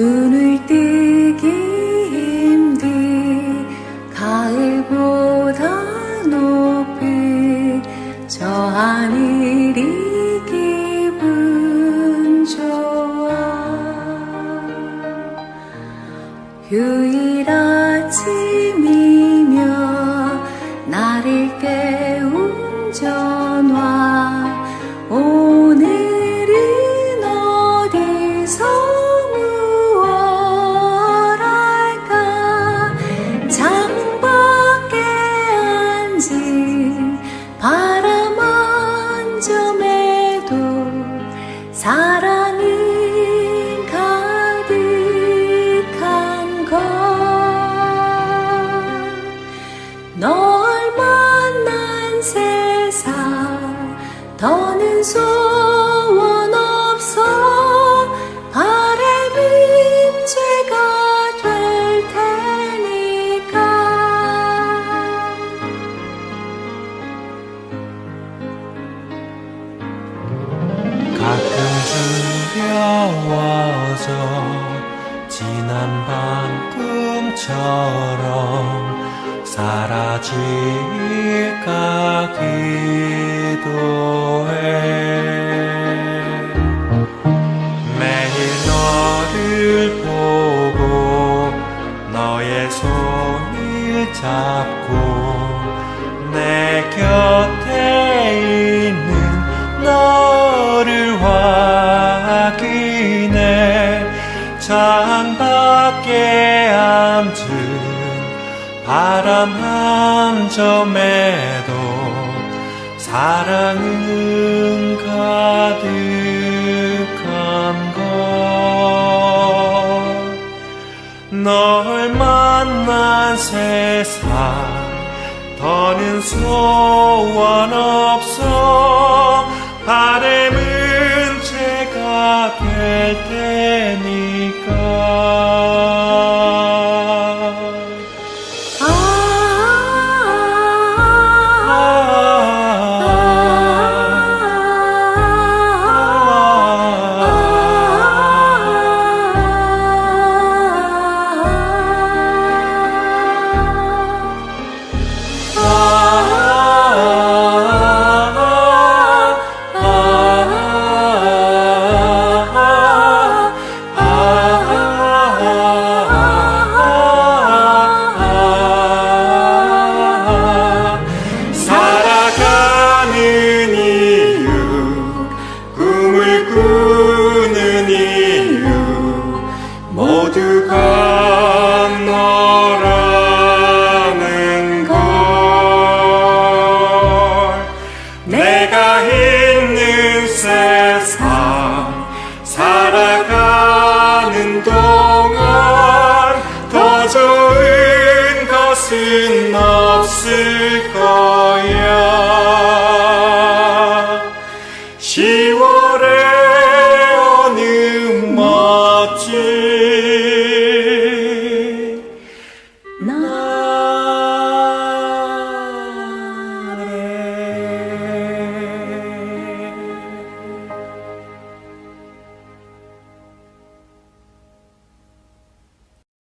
눈을 뜨기 힘든 가을보다 높은 저 하늘이 기분 좋아. 휴일 아침이며 나를 깨운 전 소원 없어 바람은 죄가 될 테니까. 가끔 두려워져 지난 밤 꿈 처럼 사라질까 기도해. 매일 너를 보고 너의 손을 잡고 내 곁 한 점에도 사랑은 가득한 것. 널 만난 세상 더는 소원 없어. 바람은 세상 살아가는 동안 더 좋은 것은 없을 거야. 10월의